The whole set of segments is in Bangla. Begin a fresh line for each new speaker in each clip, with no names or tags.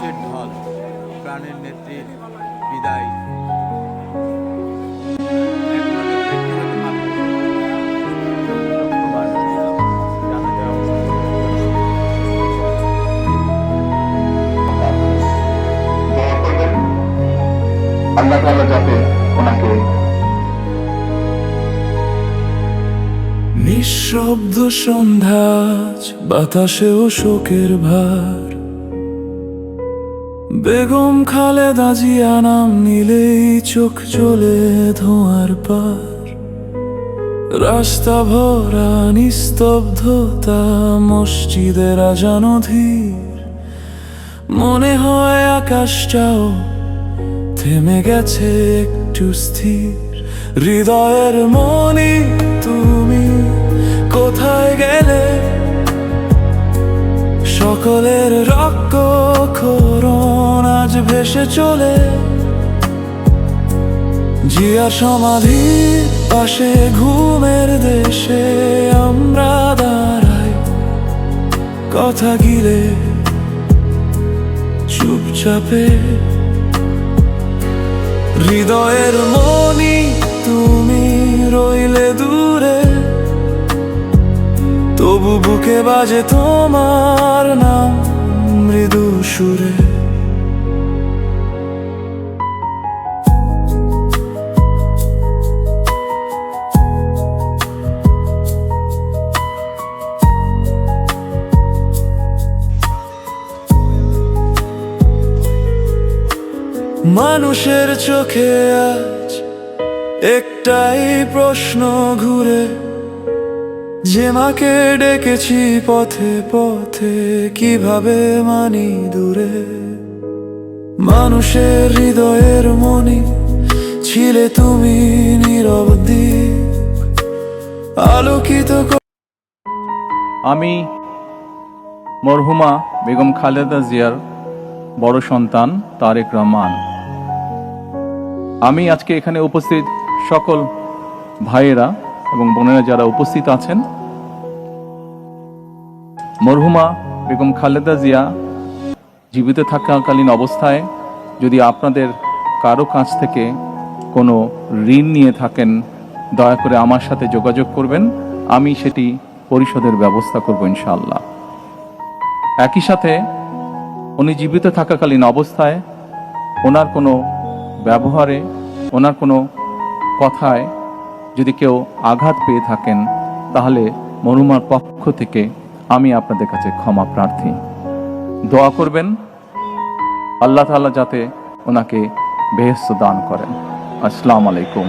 মানুষের ঢল। প্রাণের নেত্রীর বিদায়।
আল্লাহ যাতে ওনাকে
নিঃশব্দ সন্ধ্যা বাতাসেও শোকের ভার বেগম খালেদা জিয়া নাম নিলেই চোখ চলে ধোঁয়ার পার। রাস্তা ভরা, নিস্তব্ধতা মসজিদের আজান মনে হয় আকাশটাও থেমে গেছে একটু স্থির। হৃদয়ের মনি, তুমি কোথায় গেলে? সকলের রক্ত ভেসে চলে। জিয়া সমাধির পাশে ঘুমের দেশে আমরা দাঁড়াই। কথা গিলে চুপচাপে। হৃদয়ের মনি, তুমি রইলে দূরে। তবু বুকে বাজে তোমার নাম মৃদু সুরে। মানুষের চোখে আজ একটাই প্রশ্ন ঘুরে, যে মাকে ডেকেছি পথে পথে কীভাবে মানি দূরে? মানুষের হৃদয়ের মনি ছিলে তুমি নীরব আলোকিত
আমি মরহুমা বেগম খালেদা জিয়ার বড় সন্তান তারেক রহমান। আমি আজকে এখানে উপস্থিত সকল ভাইয়েরা এবং বোনেরা যারা উপস্থিত আছেন, মরহুমা বেগম খালেদা জিয়া জীবিত থাকাকালীন অবস্থায় যদি আপনাদের কারও কাছ থেকে কোনো ঋণ নিয়ে থাকেন, দয়া করে আমার সাথে যোগাযোগ করবেন, আমি সেটি পরিশোধের ব্যবস্থা করব ইনশাআল্লাহ। একই সাথে উনি জীবিত থাকাকালীন অবস্থায় ওনার কোনো ব্যবহারে ওনার কোনো কথায় যদি কেউ আঘাত পেয়ে থাকেন, তাহলে মরুমার পক্ষ থেকে আমি আপনাদের কাছে ক্ষমা প্রার্থী। দোয়া করবেন, আল্লাহ তাআলা যাতে ওনাকে বেহেস্ত দান করেন। আসসালামু আলাইকুম।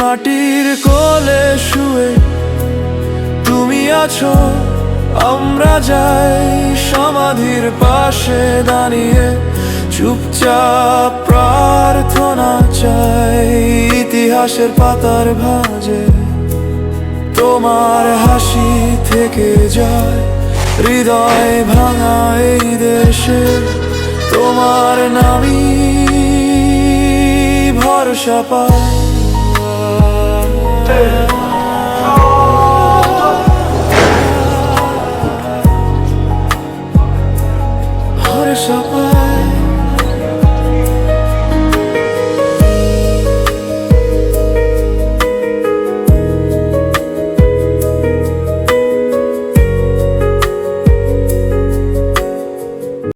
মাটির কোলে শুয়ে তুমি আছো, আমরা যাই সমাধির পাশে দাঁড়িয়ে। চুপচাপ প্রার্থনা চাই, ইতিহাসের পাতার ভাঁজে। তোমার হাসি থেকে যায়, হৃদয় ভাঙা এই দেশে। তোমার নামই ভরসা পায়। Yeah.